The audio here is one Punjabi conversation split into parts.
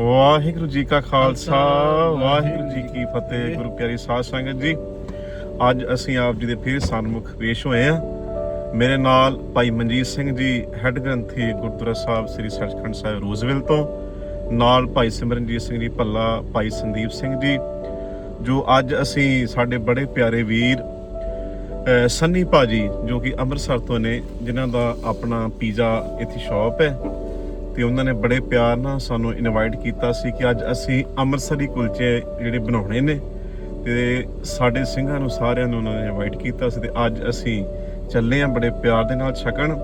ਵਾਹਿਗੁਰੂ ਜੀ ਕਾ ਖਾਲਸਾ ਵਾਹਿਗੁਰੂ ਜੀ ਕੀ ਫਤਿਹ। ਗੁਰੂ ਪਿਆਰੀ ਸਾਧ ਸੰਗਤ ਜੀ। ਅੱਜ ਅਸੀਂ ਆਪ ਜੀ ਦੇ ਫਿਰ ਸਨਮੁਖ ਪੇਸ਼ ਹੋਏ ਆ ਮੇਰੇ ਨਾਲ ਭਾਈ ਮਨਜੀਤ ਸਿੰਘ ਜੀ ਹੈੱਡ ਗ੍ਰੰਥੀ ਗੁਰਦੁਆਰਾ ਸਾਹਿਬ ਸ੍ਰੀ ਸੱਚਖੰਡ ਸਾਹਿਬ ਰੋਜ਼ਵਿਲ ਤੋਂ ਨਾਲ ਭਾਈ ਸਿਮਰਨਜੀਤ ਸਿੰਘ ਜੀ ਭੱਲਾ ਭਾਈ ਸੰਦੀਪ ਸਿੰਘ ਜੀ ਜੋ ਅੱਜ ਅਸੀਂ ਸਾਡੇ ਬੜੇ ਪਿਆਰੇ ਵੀਰ ਸੰਨੀ ਭਾਜੀ ਜੋ ਕਿ ਅੰਮ੍ਰਿਤਸਰ ਤੋਂ ਨੇ ਜਿਨ੍ਹਾਂ ਦਾ ਆਪਣਾ ਪੀਜ਼ਾ ਇੱਥੇ ਸ਼ਾਪ ਹੈ। ਤੇ ਉਹਨਾਂ ਨੇ ਬੜੇ ਪਿਆਰ ਨਾਲ ਸਾਨੂੰ ਇਨਵਾਈਟ ਕੀਤਾ ਸੀ ਕਿ ਅੱਜ ਅਸੀਂ ਅੰਮ੍ਰਿਤਸਰੀ ਕੁਲਚੇ ਜਿਹੜੇ ਬਣਾਉਣੇ ਨੇ ਤੇ ਸਾਡੇ ਸਿੰਘਾਂ ਨੂੰ ਸਾਰਿਆਂ ਨੂੰ ਉਹਨਾਂ ਨੇ ਇਨਵਾਈਟ ਕੀਤਾ ਸੀ ਤੇ ਅੱਜ ਅਸੀਂ ਚੱਲੇ ਆਂ ਬੜੇ ਪਿਆਰ ਦੇ ਨਾਲ ਛਕਣ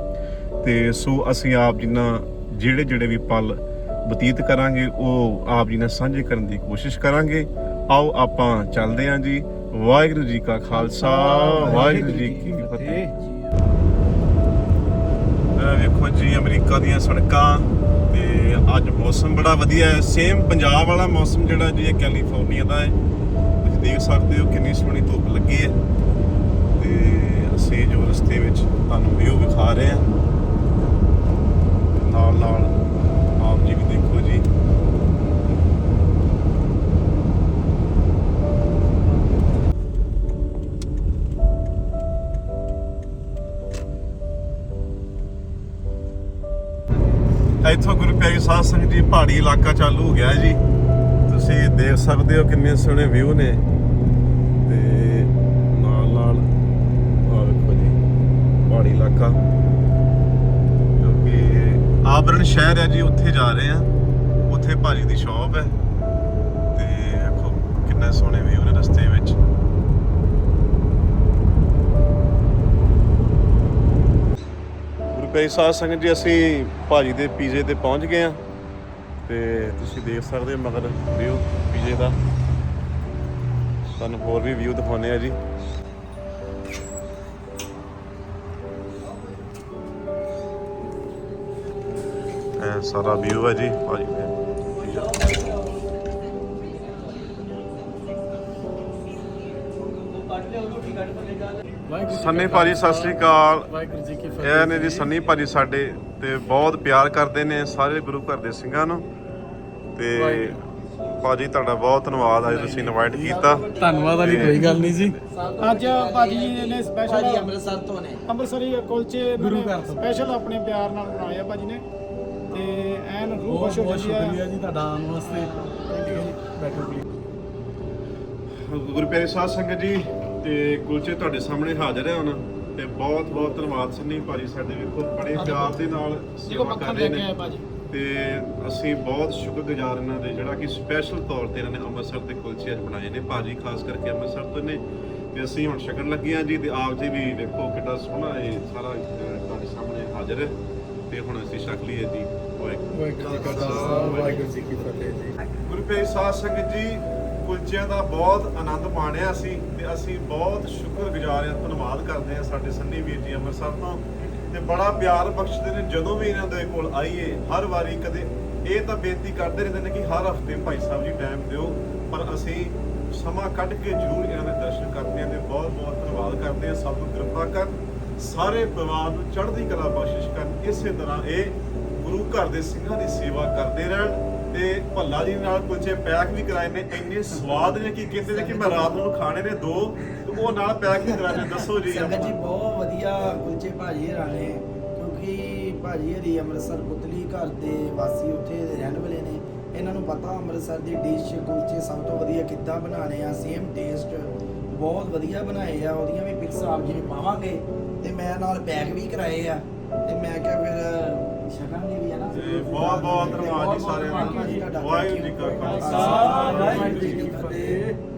ਤੇ ਸੋ ਅਸੀਂ ਆਪ ਜਿੰਨਾ ਜਿਹੜੇ ਜਿਹੜੇ ਵੀ ਪਲ ਬਤੀਤ ਕਰਾਂਗੇ ਉਹ ਆਪ ਜੀ ਨਾਲ ਸਾਂਝੇ ਕਰਨ ਦੀ ਕੋਸ਼ਿਸ਼ ਕਰਾਂਗੇ। ਆਓ ਆਪਾਂ ਚੱਲਦੇ ਆਂ ਜੀ। ਵਾਹਿਗੁਰੂ ਜੀ ਕਾ ਖਾਲਸਾ ਵਾਹਿਗੁਰੂ ਜੀ ਕੀ ਫਤਿਹ। ਵੇਖੋ ਜੀ ਅਮਰੀਕਾ ਦੀਆਂ ਸੜਕਾਂ ਤੇ ਅੱਜ ਮੌਸਮ ਬੜਾ ਵਧੀਆ ਹੈ। ਸੇਮ ਪੰਜਾਬ ਵਾਲਾ ਮੌਸਮ ਜਿਹੜਾ ਜੀ ਇਹ ਕੈਲੀਫੋਰਨੀਆ ਦਾ ਹੈ। ਤੁਸੀਂ ਦੇਖ ਸਕਦੇ ਹੋ ਕਿੰਨੀ ਸੋਹਣੀ ਧੁੱਪ ਲੱਗੀ ਹੈ। ਤੇ ਅਸੀਂ ਜੋ ਰਸਤੇ ਵਿੱਚ ਤੁਹਾਨੂੰ ਵਿਊ ਵਿਖਾ ਰਹੇ ਹਾਂ। ਇੱਥੋਂ ਗੁਰੂ ਪਿਆਰੀ ਸਾਧ ਸੰਗਤ ਜੀ, ਪਹਾੜੀ ਇਲਾਕਾ ਚਾਲੂ ਹੋ ਗਿਆ ਜੀ। ਤੁਸੀਂ ਦੇਖ ਸਕਦੇ ਹੋ ਕਿੰਨੇ ਸੋਹਣੇ ਵਿਊ ਨੇ। ਤੇ ਨਾਲ ਨਾਲ ਆ ਵੇਖੋ ਜੀ, ਪਹਾੜੀ ਇਲਾਕਾ। ਜੋ ਕਿ ਆਬਰਨ ਸ਼ਹਿਰ ਹੈ ਜੀ, ਉੱਥੇ ਜਾ ਰਹੇ ਆ ਉੱਥੇ ਭਾਜੀ ਦੀ ਸ਼ਾਪ ਹੈ। ਤੇ ਵੇਖੋ ਕਿੰਨੇ ਸੋਹਣੇ ਵਿਊ ਨੇ ਰਸਤੇ ਵਿੱਚ। ਗੁਰੂ ਪਿਆਰੀ ਸਾਧ ਸੰਗਤ ਜੀ ਅਸੀਂ ਭਾਜੀ ਦੇ ਪੀਜ਼ੇ ਤੇ ਪਹੁੰਚ ਗਏ ਆ ਤੇ ਤੁਸੀਂ ਦੇਖ ਸਕਦੇ ਹੋ ਮਗਰ ਵਿਊ ਪੀਜ਼ੇ ਦਾ। ਤੁਹਾਨੂੰ ਹੋਰ ਵੀ ਵਿਊ ਦਿਖਾਉਨੇ ਆ ਜੀ। ਇਹ ਸਾਰਾ ਵਿਊ ਹੈ ਜੀ, ਭਾਜੀ ਦੇ ਪੀਜ਼ਾ ਸੰਨੀ ਭਾਜੀ ਸਤਿ ਸ੍ਰੀ ਅਕਾਲ। ਵਾਹਿਗੁਰੂ ਜੀ ਕੀ ਫਤਿਹ ਇਹ ਨੇ ਜੀ ਸੰਨੀ ਭਾਜੀ ਸਾਡੇ ਤੇ ਬਹੁਤ ਪਿਆਰ ਕਰਦੇ ਨੇ ਸਾਰੇ ਗੁਰੂ ਘਰ ਦੇ ਸਿੰਘਾਂ ਨੂੰ। ਤੇ। ਭਾਜੀ ਤੁਹਾਡਾ ਬਹੁਤ ਧੰਨਵਾਦ। ਅੱਜ ਤੁਸੀਂ ਇਨਵਾਈਟ ਕੀਤਾ। ਧੰਨਵਾਦ ਵਾਲੀ ਕੋਈ ਗੱਲ ਨਹੀਂ ਜੀ। ਅੱਜ ਭਾਜੀ ਜੀ ਨੇ ਸਪੈਸ਼ਲ ਭਾਜੀ ਅੰਮ੍ਰਿਤਸਰ ਤੋਂ ਨੇ। ਅੰਮ੍ਰਿਤਸਰੀ ਕੁਲਚੇ ਗੁਰੂ ਘਰ ਤੋਂ। ਸਪੈਸ਼ਲ ਆਪਣੇ ਪਿਆਰ ਨਾਲ ਬਣਾਏ ਆ ਭਾਜੀ ਨੇ। ਤੇ ਐਨ ਰੂਹ ਬਹੁਤ ਖੁਸ਼ ਹੋ ਸ਼ੁਕਰੀਆ ਜੀ ਤੁਹਾਡਾ ਆਉਣ ਵਾਸਤੇ। ਬੈਠੋ ਪਲੀਜ਼ ਗੁਰੂ ਪਿਆਰੇ ਸਾਧ ਸੰਗਤ ਜੀ ਤੇ ਕੁਲਚੇ ਤੁਹਾਡੇ ਸਾਹਮਣੇ ਹਾਜ਼ਰ ਹੈ ਹੁਣ ਤੇ ਬਹੁਤ ਬਹੁਤ ਧੰਨਵਾਦ ਸੰਨੀ ਭਾਜੀ ਸਾਡੇ ਵੇਖੋ ਬੜੇ ਪਿਆਰ ਦੇ ਨਾਲ ਸੇਵਾ ਕਰ ਮੱਖਣ ਰਹੇ ਲੈ ਕੇ ਆਏ ਨੇ ਤੇ ਅਸੀਂ ਬਹੁਤ ਸ਼ੁਕਰਗੁਜ਼ਾਰ ਇਹਨਾਂ ਦੇ ਜਿਹੜਾ ਕਿ ਸਪੈਸ਼ਲ ਤੌਰ ਤੇ ਇਹਨਾਂ ਨੇ ਅੰਮ੍ਰਿਤਸਰ ਦੇ ਕੁਲਚੇ ਅੱਜ ਬਣਾਏ ਨੇ। ਭਾਜੀ ਖਾਸ ਕਰਕੇ ਅੰਮ੍ਰਿਤਸਰ ਤੋਂ ਨੇ। ਤੇ ਅਸੀਂ ਹੁਣ ਛਕਣ ਲੱਗੇ ਹਾਂ ਜੀ ਤੇ ਆਪ ਜੀ ਵੀ ਵੇਖੋ ਕਿੱਡਾ ਸੋਹਣਾ ਇਹ ਸਾਰਾ ਤੁਹਾਡੇ ਸਾਹਮਣੇ ਹਾਜ਼ਰ ਹੈ। ਤੇ ਹੁਣ ਅਸੀਂ ਛਕ ਲਈਏ ਜੀ। ਵਾਹਿਗੁਰੂ ਵਾਹਿਗੁਰੂ ਜੀ ਕਾ ਫਤਿਹ। ਜੀ ਗੁਰੂ ਸਾਧ ਸੰਗਤ ਜੀ ਕੁਲਚਿਆਂ ਦਾ ਬਹੁਤ ਆਨੰਦ ਮਾਣਿਆ ਸੀ ਤੇ ਅਸੀਂ ਬਹੁਤ ਸ਼ੁਕਰਗੁਜ਼ਾਰ ਹਾਂ, ਧੰਨਵਾਦ ਕਰਦੇ ਹਾਂ ਸਾਡੇ ਸੰਨੀ ਵੀਰ ਜੀ ਅੰਮ੍ਰਿਤਸਰ ਤੋਂ। ਤੇ ਬੜਾ ਪਿਆਰ ਬਖਸ਼ਦੇ ਨੇ ਜਦੋਂ ਵੀ ਇਹਨਾਂ ਦੇ ਕੋਲ ਆਈਏ, ਹਰ ਵਾਰੀ ਕਦੇ ਇਹ ਤਾਂ ਬੇਨਤੀ ਕਰਦੇ ਰਹਿੰਦੇ ਨੇ ਕਿ ਹਰ ਹਫ਼ਤੇ ਭਾਈ ਸਾਹਿਬ ਜੀ ਟਾਈਮ ਦਿਓ, ਪਰ ਅਸੀਂ ਸਮਾਂ ਕੱਢ ਕੇ ਜ਼ਰੂਰ ਇਹਨਾਂ ਦੇ ਦਰਸ਼ਨ ਕਰਦੇ ਹਾਂ ਤੇ ਬਹੁਤ ਬਹੁਤ ਧੰਨਵਾਦ ਕਰਦੇ ਹਾਂ, ਸਭ ਨੂੰ ਕਿਰਪਾ ਕਰ ਸਾਰੇ ਪਰਿਵਾਰ ਨੂੰ ਚੜ੍ਹਦੀ ਕਲਾ ਬਖਸ਼ਿਸ਼ ਕਰਨ, ਇਸੇ ਤਰ੍ਹਾਂ ਇਹ ਗੁਰੂ ਘਰ ਦੇ ਸਿੰਘਾਂ ਦੀ ਸੇਵਾ ਕਰਦੇ ਰਹਿਣ। ਤੇ ਭੱਲਾ ਜੀ ਨਾਲ ਕੁਲਚੇ ਪੈਕ ਵੀ ਕਰਾਏ ਨੇ, ਇੰਨੇ ਸਵਾਦ ਨੇ ਕਿ ਕਹਿੰਦੇ ਨੇ ਕਿ ਮੈਂ ਰਾਤ ਨੂੰ ਖਾਣੇ ਨੇ ਦੋ, ਤੇ ਉਹ ਨਾਲ ਪੈਕ ਵੀ ਕਰਾਏ ਦੱਸੋ ਜੀ। ਸੰਗਤ ਜੀ, ਬਹੁਤ ਵਧੀਆ ਕੁਲਚੇ ਭਾਜੀ ਹਰਾਂ ਕਿਉਂਕਿ ਭਾਜੀ ਹਰੀ ਅੰਮ੍ਰਿਤਸਰ ਪੁਤਲੀ ਘਰ ਦੇ ਵਾਸੀ ਉੱਥੇ ਰਹਿਣ ਵਾਲੇ ਨੇ। ਇਹਨਾਂ ਨੂੰ ਪਤਾ ਅੰਮ੍ਰਿਤਸਰ ਦੀ ਡਿਸ਼ ਕੁਲਚੇ ਸਭ ਤੋਂ ਵਧੀਆ ਕਿੱਦਾਂ ਬਣਾਉਣੇ ਆ ਸੇਮ ਟੇਸਟ ਬਹੁਤ ਵਧੀਆ ਬਣਾਏ ਆ, ਉਹਦੀਆਂ ਵੀ ਪਿਕਸ ਆਪ ਜੀ ਨੂੰ ਪਾਵਾਂਗੇ। ਤੇ ਮੈਂ ਨਾਲ ਪੈਕ ਵੀ ਕਰਾਏ ਆ, ਤੇ ਮੈਂ ਕਿਹਾ ਫਿਰ ਬਹੁਤ ਬਹੁਤ ਧੰਨਵਾਦ ਜੀ ਸਾਰਿਆਂ ਦਾ। ਵਾਹਿਗੁਰੂ ਜੀ ਕਾ ਖਾਲਸਾ। ਵਾਹਿਗੁਰੂ ਜੀ ਕੀ ਫਤਿਹ।